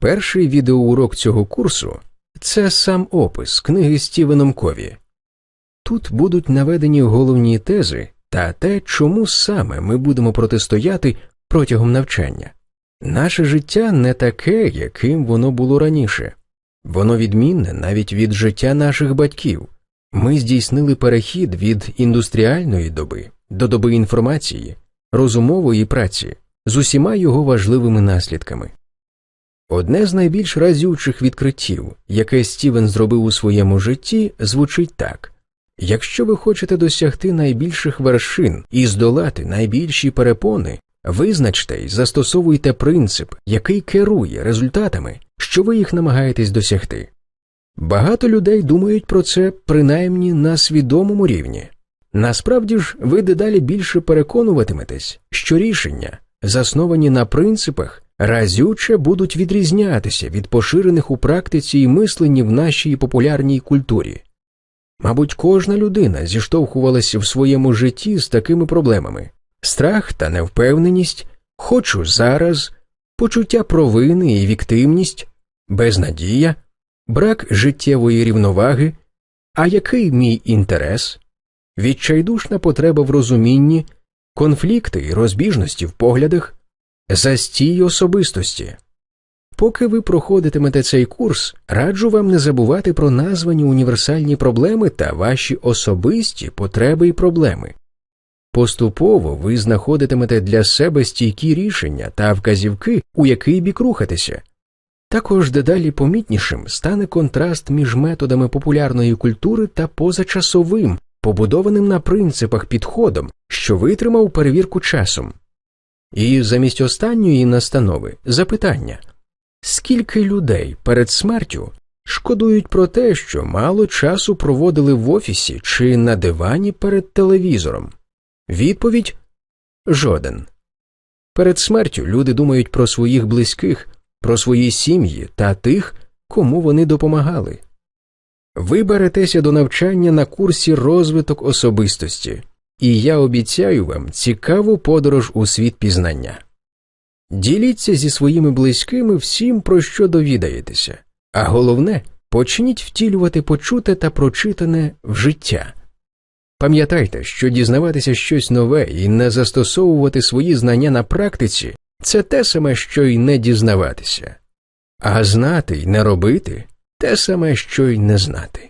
Перший відеоурок цього курсу це сам опис книги Стівеном Кові. Тут будуть наведені головні тези та те, чому саме ми будемо протистояти протягом навчання. Наше життя не таке, яким воно було раніше, воно відмінне навіть від життя наших батьків. Ми здійснили перехід від індустріальної доби до доби інформації, розумової праці з усіма його важливими наслідками. Одне з найбільш разючих відкриттів, яке Стівен зробив у своєму житті, звучить так якщо ви хочете досягти найбільших вершин і здолати найбільші перепони, визначте й застосовуйте принцип, який керує результатами, що ви їх намагаєтесь досягти. Багато людей думають про це принаймні на свідомому рівні. Насправді ж ви дедалі більше переконуватиметесь, що рішення, засновані на принципах, разюче будуть відрізнятися від поширених у практиці і мисленні в нашій популярній культурі. Мабуть, кожна людина зіштовхувалася в своєму житті з такими проблемами. Страх та невпевненість, хочу зараз, почуття провини і віктивність, безнадія, брак життєвої рівноваги, а який мій інтерес, відчайдушна потреба в розумінні, конфлікти і розбіжності в поглядах, застій особистості. Поки ви проходитимете цей курс, раджу вам не забувати про названі універсальні проблеми та ваші особисті потреби і проблеми. Поступово ви знаходитимете для себе стійкі рішення та вказівки, у який бік рухатися. Також дедалі помітнішим стане контраст між методами популярної культури та позачасовим, побудованим на принципах підходом, що витримав перевірку часом. І замість останньої настанови запитання скільки людей перед смертю шкодують про те, що мало часу проводили в офісі чи на дивані перед телевізором? Відповідь жоден. Перед смертю люди думають про своїх близьких, про свої сім'ї та тих, кому вони допомагали. Ви беретеся до навчання на курсі розвиток особистості, і я обіцяю вам цікаву подорож у світ пізнання. Діліться зі своїми близькими всім, про що довідаєтеся, а головне, почніть втілювати почуте та прочитане в життя. Пам'ятайте, що дізнаватися щось нове і не застосовувати свої знання на практиці це те саме, що й не дізнаватися, а знати й не робити те саме, що й не знати.